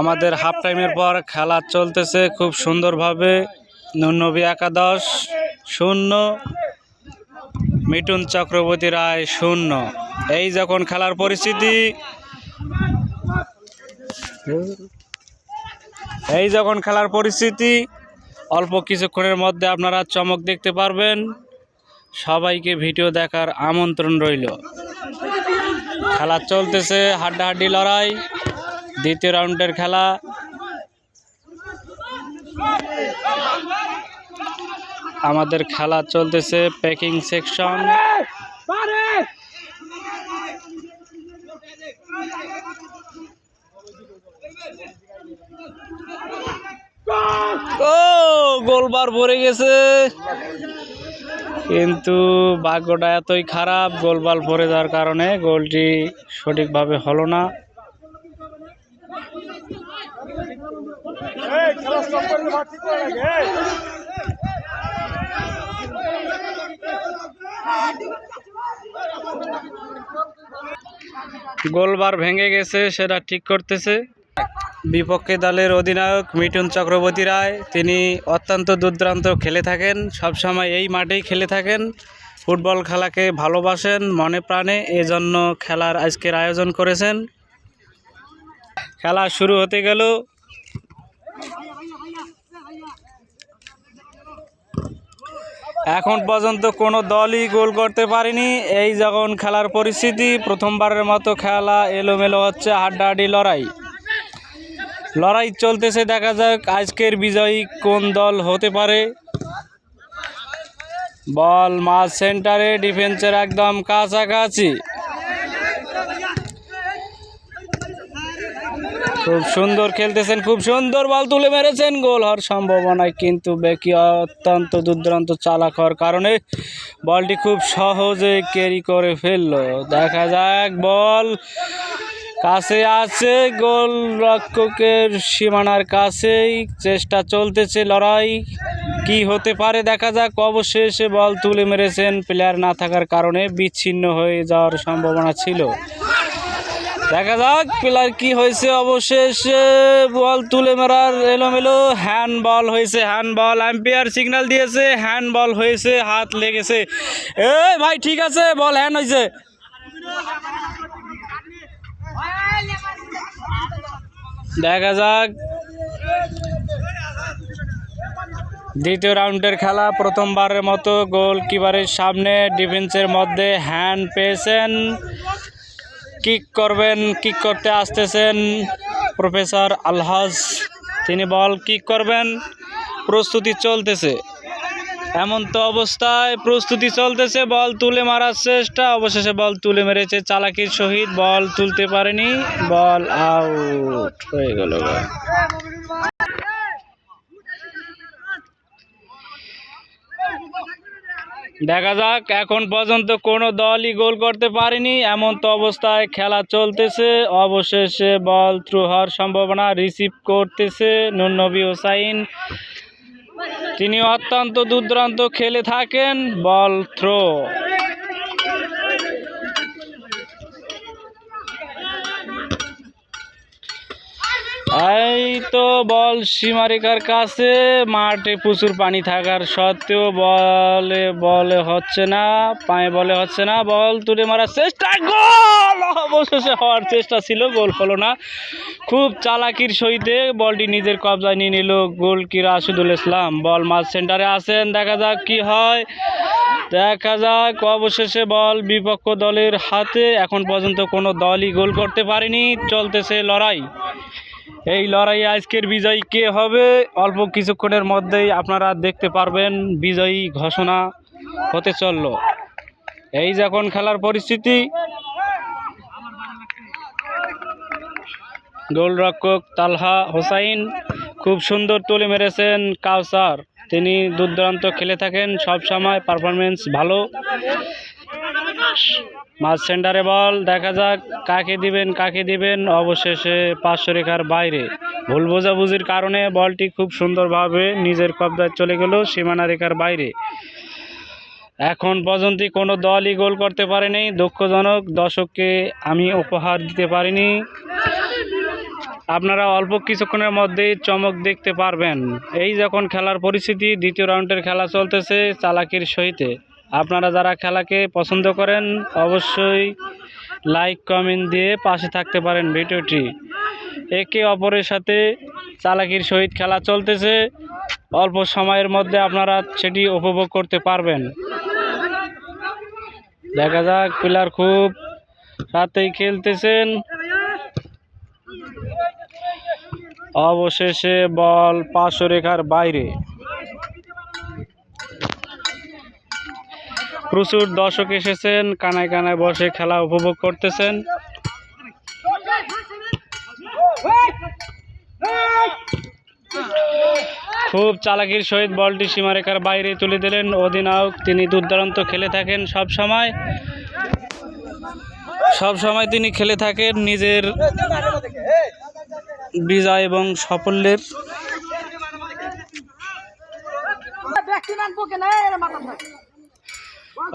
আমাদের হাফ টাইমের পর খেলা চলতেছে খুব সুন্দরভাবে। নুনবী একাদশ, শূন্য। মিঠুন চক্রবর্তী রায় শূন্য। এই যখন খেলার পরিস্থিতি, এই যখন খেলার পরিস্থিতি, অল্প কিছুক্ষণের মধ্যে আপনারা চমক দেখতে পারবেন। সবাইকে ভিডিও দেখার আমন্ত্রণ রইল। খেলা চলতেছে, হাড্ডাহাড্ডি লড়াই। দ্বিতীয় রাউন্ডের খেলা। আমাদের খেলা চলতেছে প্যাকিং সেকশন ও, গোলবার ভরে গেছে। কিন্তু ভাগ্যটা এতই খারাপ, গোলবাল ভরে যাওয়ার কারণে গোলটি সঠিকভাবে হলো না। গোলবার ভেঙে গেছে, সেটা ঠিক করতেছে। বিপক্ষে দলের অধিনায়ক মিঠুন চক্রবর্তী রায়, তিনি অত্যন্ত দুর্দান্ত খেলে থাকেন, সবসময় এই মাঠেই খেলে থাকেন। ফুটবল খেলাকে ভালোবাসেন, মনে প্রাণে, এজন্য খেলার আজকের আয়োজন করেছেন। খেলা শুরু হতে গেল এখন পর্যন্ত কোনো দলই গোল করতে পারেনি। এই যখন খেলার পরিস্থিতি, প্রথমবারের মতো খেলা এলোমেলো হচ্ছে হাড্ডাহাড্ডি লড়াই। লড়াই চলতেছে, দেখা যাক আজকের বিজয়ী কোন দল হতে পারে। বল মাঝ সেন্টারে, ডিফেন্সের একদম কাছাকাছি। খুব সুন্দর খেলতেছেন, খুব সুন্দর বল তুলে মেরেছেন। গোল হওয়ার সম্ভাবনায় কিন্তু বেকি অত্যন্ত দুর্দান্ত চালাক হওয়ার কারণে বলটি খুব সহজে ক্যারি করে ফেলল। দেখা যাক বল কাছে আছে, গোল রক্ষকের সীমানার কাছেই চেষ্টা চলতেছে লড়াই। কি হতে পারে দেখা যাক, অবশেষে বল তুলে মেরেছেন প্লেয়ার না থাকার কারণে বিচ্ছিন্ন হয়ে যাওয়ার সম্ভাবনা ছিল। দেখা যাক প্লেয়ার কি হয়েছে অবশেষে। বল তুলে মারার এলোমেলো। হ্যান্ড বল হয়েছে হ্যান্ড বল অ্যাম্পিয়ার সিগন্যাল দিয়েছে হ্যান্ড বল হয়েছে, হাত লেগেছে। এ ভাই, ঠিক আছে, বল হ্যান্ড হয়েছে। দেখা যাক। দ্বিতীয় রাউন্ডের খেলা, প্রথমবারের মতো গোল কিপারের সামনে ডিফেন্সের মধ্যে হ্যান্ড পেয়েছেন। কিক করবেন কিক করতে আসতেছেন? প্রফেসর আলহাজ, তিনি বল কিক করবেন? প্রস্তুতি চলতেছে। এমন তো অবস্থায় প্রস্তুতি চলতেছে, বল তুলে মারার চেষ্টা। অবশেষে বল তুলে মেরেছে চালাকির সহিত, বল তুলতে পারেনি, বল আউট হয়ে গেল দেখা যাক, এখন পর্যন্ত কোনো দলই গোল করতে পারেনি। এমন তো অবস্থায় খেলা চলতেছে। অবশেষে বল থ্রু হওয়ার সম্ভাবনা রিসিভ করতেছে নুনবী হোসাইন। তিনি অত্যন্ত দুর্দান্ত খেলে থাকেন, বল থ্রো। এই তো বল, সীমারেখার কাছে মাঠে প্রচুর পানি থাকার সত্ত্বেও বলে বলে হচ্ছে না, পায়ে বলে হচ্ছে না, বল তুলে মারার চেষ্টা, গোল! অবশেষে হওয়ার চেষ্টা ছিল, গোল হলো না। খুব চালাকির সহিতে বলটি নিজের কবজায় নিয়ে নিল গোলকি রাশিদুল ইসলাম। বল মাঝ সেন্টারে আছেন, দেখা যাক কি হয়। দেখা যাক, অবশেষে বল বিপক্ষ দলের হাতে। এখন পর্যন্ত কোনো দলই গোল করতে পারেনি, চলতেছে লড়াই। এই লড়াই আজকের বিজয়ী কে হবে? অল্প কিছুক্ষণের মধ্যেই আপনারা দেখতে পারবেন বিজয়ী ঘোষণা হতে চলল। এই যখন খেলার পরিস্থিতি। গোলরক্ষক তালহা হোসাইন খুব সুন্দর তুলে মেরেছেন কাউসার। তিনি দুর্দান্ত খেলে থাকেন সব সময় পারফরমেন্স ভালো। মাঝ সেন্টারে বল, দেখা যাক কাকে দিবেন কাকে দিবেন। অবশেষে পাঁচশো রেখার বাইরে। ভুল বোঝাবুঝির কারণে বলটি খুব সুন্দরভাবে নিজের কবজায় চলে গেল, সীমানা রেখার বাইরে। এখন পর্যন্ত কোনো দলই গোল করতে পারেনি। দুঃখজনক, দর্শককে আমি উপহার দিতে পারিনি। আপনারা অল্প কিছুক্ষণের মধ্যেই চমক দেখতে পারবেন। এই যখন খেলার পরিস্থিতি, দ্বিতীয় রাউন্ডের খেলা চলতেছে চালাকির সহিতে। আপনারা যারা খেলাকে পছন্দ করেন, অবশ্যই লাইক কমেন্ট দিয়ে পাশে থাকতে পারেন ভিডিওটি। একে অপরের সাথে চালাকির সহিত খেলা চলতেছে। অল্প সময়ের মধ্যে আপনারা সেটি উপভোগ করতে পারবেন। দেখা যাক প্লেয়ার খুব রাতেই খেলতেছেন। অবশেষে বল পাঁচশো রেখার বাইরে। প্রচুর দর্শক এসেছেন, কানায় কানায় বসে খেলা উপভোগ করতেছেন। খুব চালাকির সহিত বলটি সীমারেখার বাইরে তুলে দিলেন অধিনায়ক। তিনি দুর্দান্ত খেলে থাকেন সব সময়। সব সময় তিনি খেলে থাকেন নিজের বিজয় এবং সাফল্যের।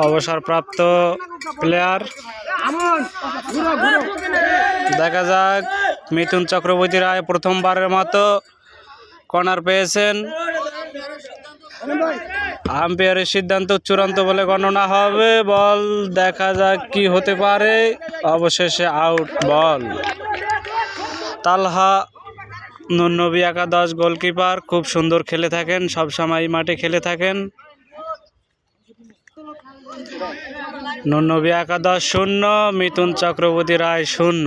অবসরপ্রাপ্ত প্লেয়ার দেখা যাক, মিথুন চক্রবর্তী রায় প্রথমবারের মতো কর্নার পেয়েছেন। আম্পায়ারের সিদ্ধান্ত চূড়ান্ত বলে গণনা হবে। বল, দেখা যাক কি হতে পারে। অবশেষে আউট বল। তালহা নুনবী একাদশ গোলকিপার, খুব সুন্দর খেলে থাকেন সব সময় মাঠে খেলে থাকেন। নুনবী একাদশ শূন্য, মিথুন চক্রবর্তী রায় শূন্য।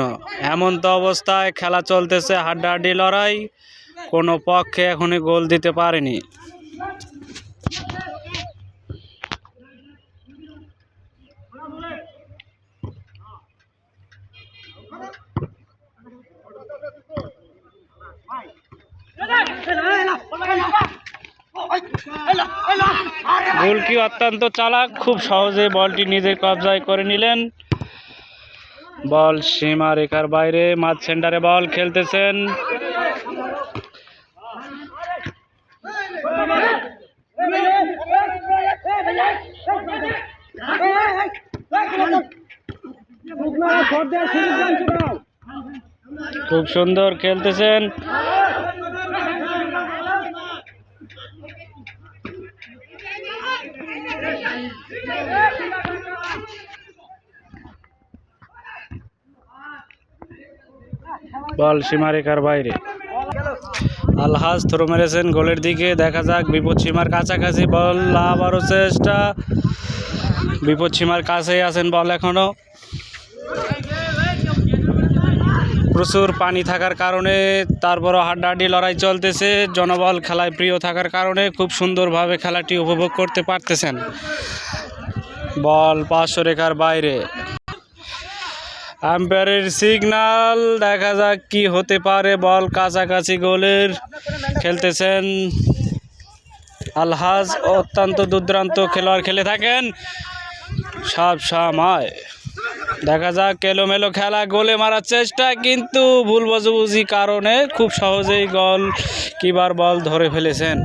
এমন তো অবস্থায় খেলা চলতেছে হাড্ডাহাড্ডি লড়াই, কোনো পক্ষে এখনই গোল দিতে পারেনি। গোলকি অত্যন্ত চালাক। খুব সহজে বলটি নিজের কবজায় করে নিলেন। বল সীমা রেখার বাইরে, মাঝ সেন্টারে বল খেলতেছেন। খুব সুন্দর খেলতেছেন। বল সীমারেখার বাইরে। আলহাজ থ্রো মেরেছেন গোলের দিকে, দেখা যাক বিপদ সীমার কাছাকাছি বল আবারও চেষ্টা। বিপদ সীমার কাছেই আছেন বল এখনও প্রচুর পানি থাকার কারণে তারপরও হাড্ডাহাড্ডি লড়াই চলতেছে। জনবল খেলায় প্রিয় থাকার কারণে খুব সুন্দরভাবে খেলাটি উপভোগ করতে পারতেছেন। বল পাঁচশো রেখার বাইরে। আম্পায়ারের সিগন্যাল দেখা যাক কি হতে পারে, বল কাছাকাছি গোলের। খেলতেছেন আলহাজ, অত্যন্ত দুর্দান্ত খেলোয়াড় খেলে থাকেন সব সময় দেখা যাক এলোমেলো খেলা, গোলে মারার চেষ্টা, কিন্তু ভুল বুঝি কারণে খুব সহজেই গোল কিবার বল ধরে ফেলেছেন।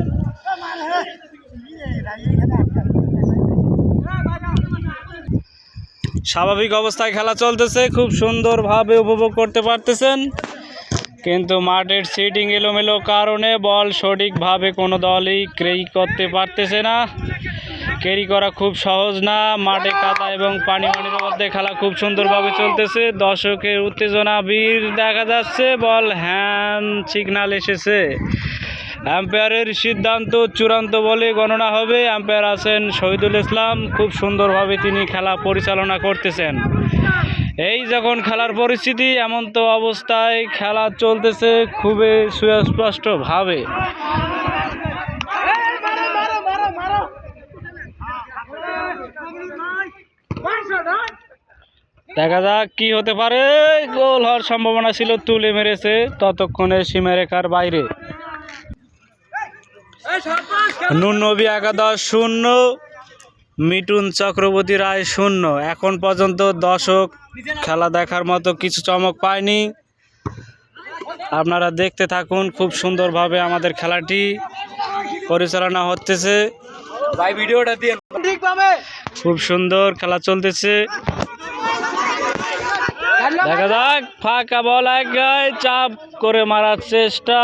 স্বাভাবিক অবস্থায় খেলা চলতেছে, খুব সুন্দরভাবে উপভোগ করতে পারতেছেন। কিন্তু মাঠের সিটিং এলোমেলো কারণে বল সঠিকভাবে কোনো দলই ক্রেই করতে পারতেছে না। ক্যারি করা খুব সহজ না, মাঠে কাদা এবং পানি পানির মধ্যে খেলা খুব সুন্দরভাবে চলতেছে। দর্শকের উত্তেজনা বীর দেখা যাচ্ছে, বল হ্যান্ড সিগনাল এসেছে। আম্পায়ারের সিদ্ধান্ত চূড়ান্ত বলে গণনা হবে। আম্পায়ার আছেন শহীদুল ইসলাম। খুব সুন্দরভাবে তিনি খেলা পরিচালনা করতেছেন। এই যখন খেলার পরিস্থিতি এমন তো অবস্থায় খেলা চলতেছে খুবই সুস্পষ্টভাবে। দেখা যাক কি হতে পারে। গোল হওয়ার সম্ভাবনা ছিল, তুলে মেরেছে। ততক্ষণে সীমারেখার বাইরে। নুনবী একাদশ শূন্য মিটুন চক্রবর্তী রায় শূন্য। এখন পর্যন্ত দর্শক খেলা দেখার মতো কিছু চমক পায়নি। আপনারা দেখতে থাকুন খুব সুন্দরভাবে আমাদের খেলাটি পরিচালনা হতেছে। ভাই ভিডিওটা দিয়ে খুব সুন্দর খেলা চলতেছে। দেখা যাক ফাঁকা বল এক গায়ে চাপ করে মারার চেষ্টা।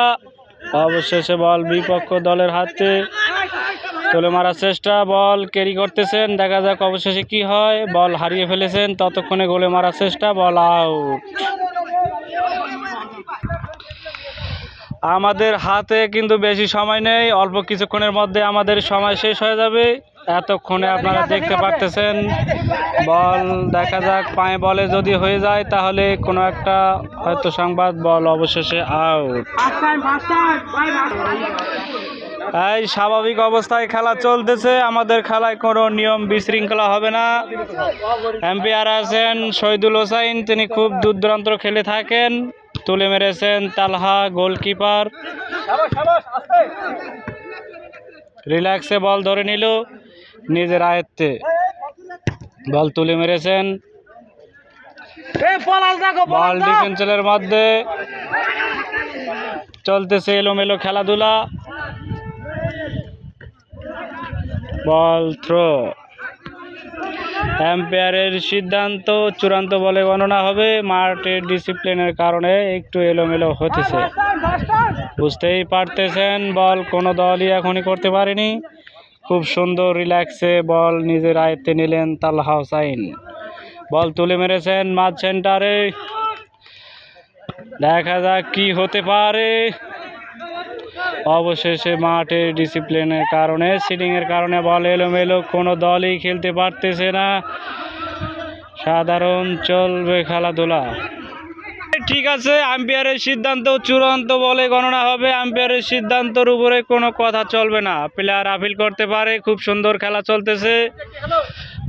অবশেষে বল বিপক্ষ দলের হাতে। তুলে মারার চেষ্টা, বল ক্যারি করতেছেন। দেখা যাক অবশেষে কি হয়। বল হারিয়ে ফেলেছেন। ততক্ষণে গোলে মারার চেষ্টা, বল আউট। আমাদের হাতে কিন্তু বেশি সময় নেই। অল্প কিছুক্ষণের মধ্যে আমাদের সময় শেষ হয়ে যাবে। এতক্ষণে আপনারা দেখতে পারতেছেন। বল, দেখা যাক, পায়ে বলে যদি হয়ে যায়, তাহলে কোনো একটা হয়তো সংবাদ, বল অবশেষে আউট এই স্বাভাবিক অবস্থায় খেলা চলতেছে। আমাদের খেলায় কোনো নিয়ম বিশৃঙ্খলা হবে না। এম্পায়ার আছেন শহীদুল হোসাইন। তিনি খুব দূর দূরান্ত খেলে থাকেন। তুলে মেরেছেন তালহা গোলকিপার। রিল্যাক্সে বল ধরে নিল। নিজের আয়ত্তে বল তুলে মেরেছেন। বল ডিফেন্সের মধ্যে চলতেছে এলোমেলো খেলাধুলা। বল থ্রো। এম্পায়ারের সিদ্ধান্ত চূড়ান্ত বলে গণনা হবে। মাঠের ডিসিপ্লিনের কারণে একটু এলোমেলো হতেছে। বুঝতেই পারতেছেন বল কোনো দলই এখনই করতে পারেনি। খুব সুন্দর রিল্যাক্সে বল নিজের আয়ত্তে নিলেন তালহা হোসাইন বল তুলে মেরেছেন মাঝ সেন্টারে। দেখা যাক কি হতে পারে। অবশেষে মাঠে ডিসিপ্লিনের কারণে, সিটিংয়ের কারণে বল এলোমেলো, কোনো দলই খেলতে পারতেছে না। সাধারণ চলবে খেলাধুলা। ঠিক আছে, আম্পায়ারের সিদ্ধান্ত চূড়ান্ত বলে গণনা হবে। আম্পায়ারের সিদ্ধান্তর উপরে কোনো কথা চলবে না। প্লেয়ার আপিল করতে পারে, খুব সুন্দর খেলা চলতেছে।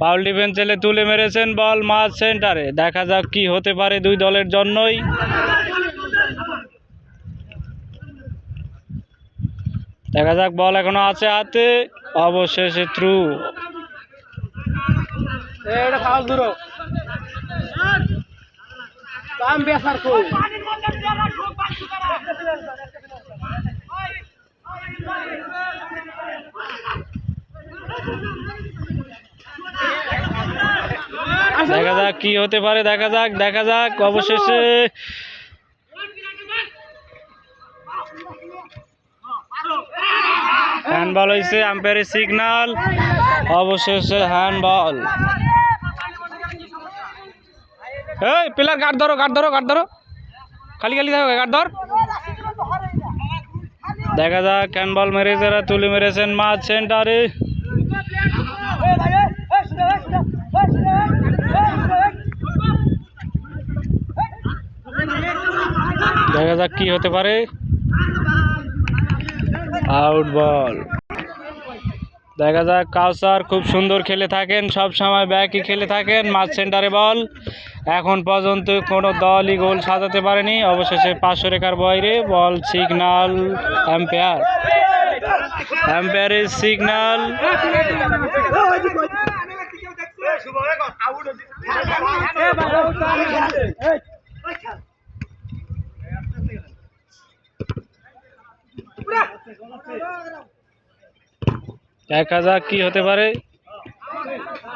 বাউল ডিফেন্স তুলে মেরেছেন বল মাঝ সেন্টারে। দেখা যাক কি হতে পারে দুই দলের জন্যই। দেখা যাক বল এখনও আছে হাতে। অবশেষে থ্রু দেখা যাক কি হতে পারে, দেখা যাক দেখা যাক, অবশেষে। হ্যান্ডবল হয়েছে আম্পায়ারের সিগনাল অবশেষে হ্যান্ডবল। এই প্লেয়ার গার্ড ধরো গার্ড ধরো গার্ড ধরো। খালি খালি থাকো গার্ড ধর। দেখা যাক হ্যান্ডবল মেরে যারা তুলি মেরেছেন, মাছ সেন্টারে। দেখা যাক কি হতে পারে। Out ball. দেখা যাক কাউসার খুব সুন্দর খেলে থাকেন, সব সময় ব্যাকই খেলে থাকেন, মাঝ সেন্টারে বল। এখন পর্যন্ত কোনো দলই গোল সাজাতে পারেনি, অবশেষে পাঁচশো রেখার বাইরে বল সিগনাল, অ্যাম্পায়ার। অ্যাম্পায়ারের সিগনাল। দেখা যাক কি হতে পারে?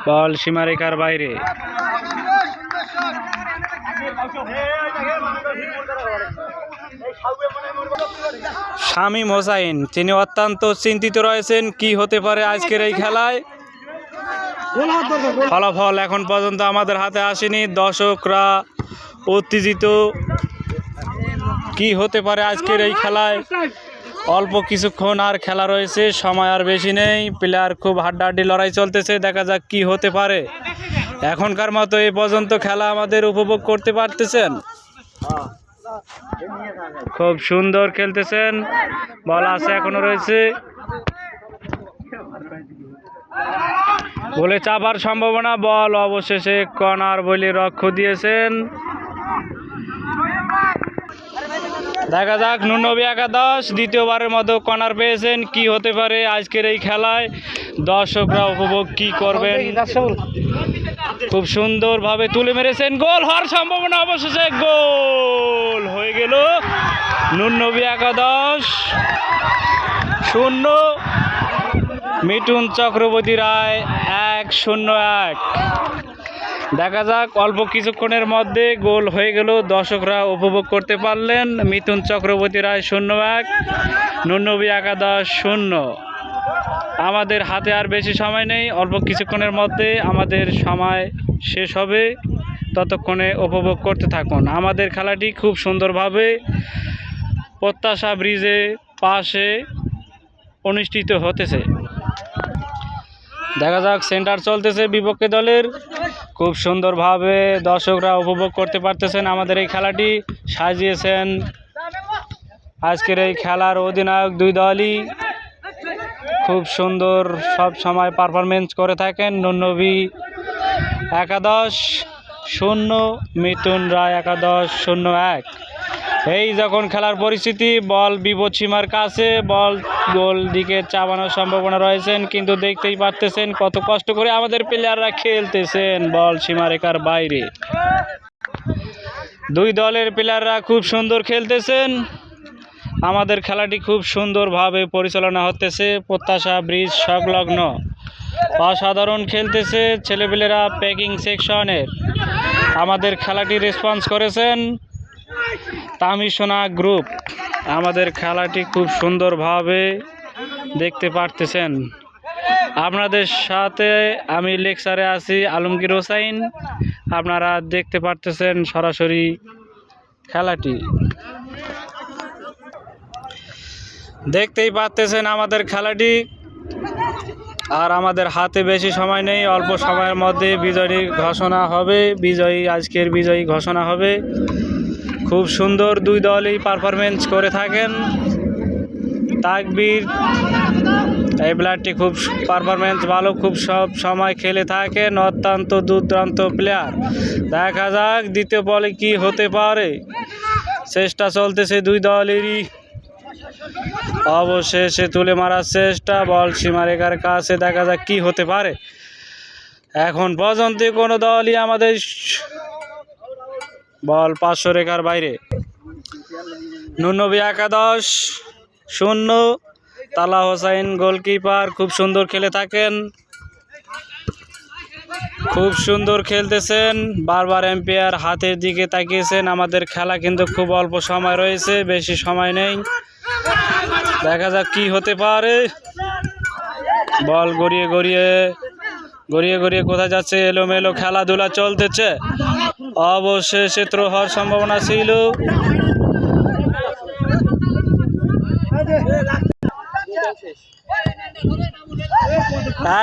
বল সীমারেখার বাইরে। শামীম হোসাইন তিনি অত্যন্ত চিন্তিত রয়েছেন কি হতে পারে আজকের এই খেলায়। ফলাফল এখন পর্যন্ত আমাদের হাতে আসেনি। দর্শকরা উত্তেজিত কি হতে পারে আজকের এই খেলায়? অল্প কিছুক্ষণ আর খেলা রয়েছে, সময় আর বেশি নেই। প্লেয়ার খুব হাড্ডাহাড্ডি লড়াই চলতেছে, দেখা যাক কি হতে পারে। এখনকার মতো এই পর্যন্ত খেলা আমাদের উপভোগ করতে পারতেছেন। খুব সুন্দর খেলতেছেন। বল আছে, এখনও রয়েছে। বলে চাপার সম্ভাবনা, বল অবশেষে কর্নার বলে রক্ষ দিয়েছেন। দেখা যাক নুনবী একাদশ দ্বিতীয়বারের মতো কর্নার পেয়েছেন। কি হতে পারে আজকের এই খেলায়? দর্শকরা উপভোগ কি করবেন? খুব সুন্দরভাবে তুলে মেরেছেন গোল হওয়ার সম্ভাবনা অবশেষে গোল হয়ে গেল। নুনবী একাদশ শূন্য। মিঠুন চক্রবর্তী রায় এক শূন্য এক। দেখা যাক, অল্প কিছুক্ষণের মধ্যে গোল হয়ে গেল। দর্শকরা উপভোগ করতে পারলেন। মিথুন চক্রবর্তী রায় শূন্য এক নুনবী একাদশ শূন্য। আমাদের হাতে আর বেশি সময় নেই। অল্প কিছুক্ষণের মধ্যে আমাদের সময় শেষ হবে। ততক্ষণে উপভোগ করতে থাকুন। আমাদের খেলাটি খুব সুন্দরভাবে প্রত্যাশা ব্রিজে পাশে অনুষ্ঠিত হতেছে। দেখা যাক, সেন্টার চলতেছে বিপক্ষে দলের। খুব সুন্দরভাবে দর্শকরা উপভোগ করতে পারতেছেন আমাদের এই খেলাটি। সাজিয়েছেন আজকের এই খেলার অধিনায়ক দুই দলই। খুব সুন্দর সব সময় পারফরমেন্স করে থাকেন। নুনবী একাদশ, শূন্য, মিথুন রায় একাদশ, শূন্য এক। এই যখন খেলার পরিস্থিতি, বল বিপদ সীমার কাছে, বল গোল দিকে চাপানোর সম্ভাবনা রয়েছেন, কিন্তু দেখতেই পারতেছেন কত কষ্ট করে আমাদের প্লেয়াররা খেলতেছেন বল সীমারেখার বাইরে। দুই দলের প্লেয়াররা খুব সুন্দর খেলতেছেন। আমাদের খেলাটি খুব সুন্দরভাবে পরিচালনা হতেছে, প্রত্যাশা, ব্রিজ, সংলগ্ন। অসাধারণ খেলতেছে ছেলেপেলেরা প্যাকিং সেকশনের আমাদের খেলাটি রেসপন্স করেছেন। তামিসোনা গ্রুপ আমাদের খেলাটি খুব সুন্দরভাবে দেখতে পারতেছেন। আপনাদের সাথে আমি লেকচারে আছি আলমগীর হোসাইন। আপনারা দেখতে পারতেছেন সরাসরি খেলাটি। দেখতেই পারতেছেন আমাদের খেলাটি। আর আমাদের হাতে বেশি সময় নেই, অল্প সময়ের মধ্যে বিজয়ী ঘোষণা হবে। বিজয়ী, আজকের বিজয়ী ঘোষণা হবে। খুব সুন্দর দুই দলই পারফরমেন্স করে থাকেন। তাকবীর, এই প্লেয়ারটি খুব পারফরমেন্স ভালো, খুব সব সময় খেলে থাকেন, অত্যন্ত দুর্দান্ত প্লেয়ার দেখা যাক দ্বিতীয় বলে কি হতে পারে। চেষ্টা চলতেছে দুই দলেরই। অবশেষে তুলে মারার চেষ্টা, বল সীমারেখার কাছে দেখা যাক কি হতে পারে। এখন পর্যন্ত কোনো দলই আমাদের বল, পাঁচশো রেখার বাইরে। নুনবী একাদশ, শূন্য। তালা হোসাইন গোলকিপার, খুব সুন্দর খেলে থাকেন। খুব সুন্দর খেলতেছেন। বারবার এম্পায়ার হাতের দিকে তাকিয়েছেন। আমাদের খেলা কিন্তু খুব অল্প সময় রয়েছে, বেশি সময় নেই। দেখা যাক কি হতে পারে। বল গড়িয়ে গড়িয়ে গড়িয়ে গড়িয়ে কোথায় যাচ্ছে? এলোমেলো খেলাধুলা চলতেছে। অবশেষে থ্রো হওয়ার সম্ভাবনা ছিল।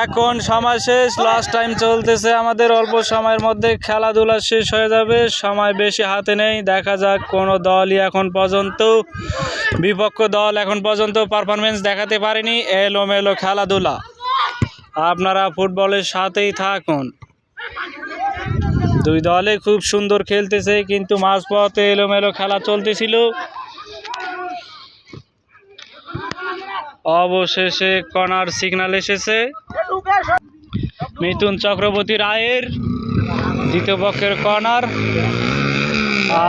এখন সময় শেষ লাস্ট টাইম চলতেছে আমাদের, অল্প সময়ের মধ্যে খেলাধুলা শেষ হয়ে যাবে, সময় বেশি হাতে নেই, দেখা যাক কোনো দলই এখন পর্যন্ত, বিপক্ষ দল এখন পর্যন্ত পারফরমেন্স দেখাতে পারেনি, এলোমেলো খেলাধুলা। আপনারা ফুটবলের সাথেই থাকুন। দুই দলে খুব সুন্দর খেলতেছে, কিন্তু মাঝপথে এলোমেলো খেলা চলতেছিল। অবশেষে কর্নার সিগনাল এসেছে। মিথুন চক্রবর্তী রায়ের দ্বিতীয় পক্ষের কর্নার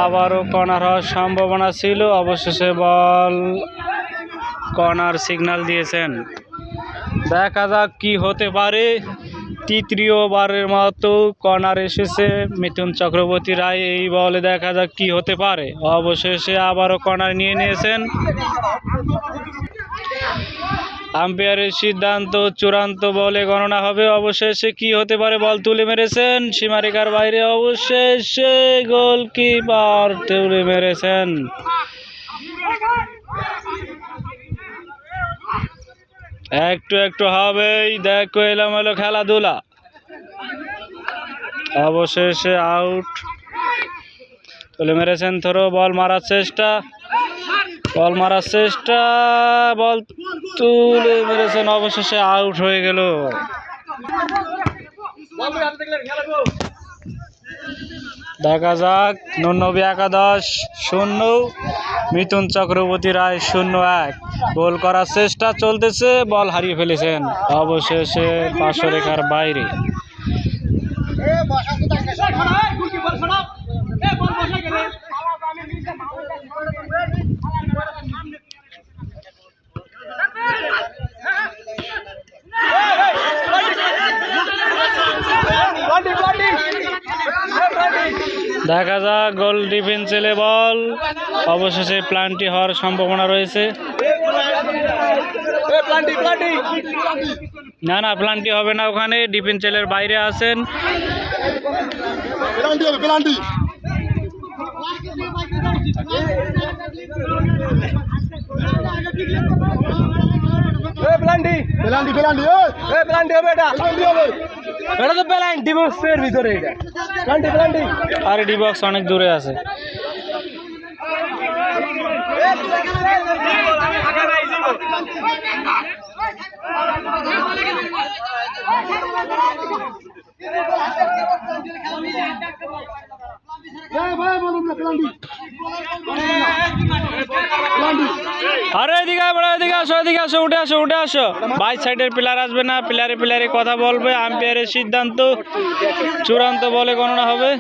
আবারও কর্নার হওয়ার সম্ভাবনা ছিল, অবশেষে বল কর্নার সিগনাল দিয়েছেন। দেখা যাক কি হতে পারে। তৃতীয়বারের মতো কর্নার এসেছে মিথুন চক্রবর্তী রায়। এই বলে দেখা যাক কি হতে পারে। অবশেষে আবারও কর্নার নিয়ে নিয়েছেন। আম্পায়ারের সিদ্ধান্ত চূড়ান্ত বলে গণনা হবে। অবশেষে কি হতে পারে? বল তুলে মেরেছেন সীমারেখার বাইরে। অবশেষে গোলকিপার তুলে মেরেছেন। একটু একটু হবেই দেখো এলোমেলো খেলাধুলা অবশেষে আউট তুলে মেরেছেন থ্রো বল মারার চেষ্টা বল মারার চেষ্টা বল তুলে মেরেছেন অবশেষে আউট হয়ে গেল দেখা যাক। নুনবী একাদশ, শূন্য। মিথুন চক্রবর্তী রায় শূন্য এক। গোল করার চেষ্টা চলতেছে, বল হারিয়ে ফেলেছেন। অবশেষে পাঁচশো রেখার বাইরে। গোল গোল ডিফেন্সেলে বল। অবশেষে প্লান্টি হওয়ার সম্ভাবনা রয়েছে। না না প্লান্টি হবে না ওখানে। ডিফেন্সেলের বাইরে আছেন। হবে পেনাল্টি পেনাল্টি পেনাল্টি এই। পেনাল্টি হবে এটা। পেনাল্টি হবে। এটা তো পেলান্টি বক্সের ভিতরে এটা। পেনাল্টি পেনাল্টি আর ডি বক্স অনেক দূরে আছে। ভাই আরে এদিকে বড় এদিকে আসো এদিকে আসো উঠে আসো উঠে আসো। বাইশ সাইডের প্লেয়ার আসবে না প্লেয়ারে প্লেয়ারে কথা বলবে আম্পায়ারের সিদ্ধান্ত। চূড়ান্ত বলে গণনা হবে।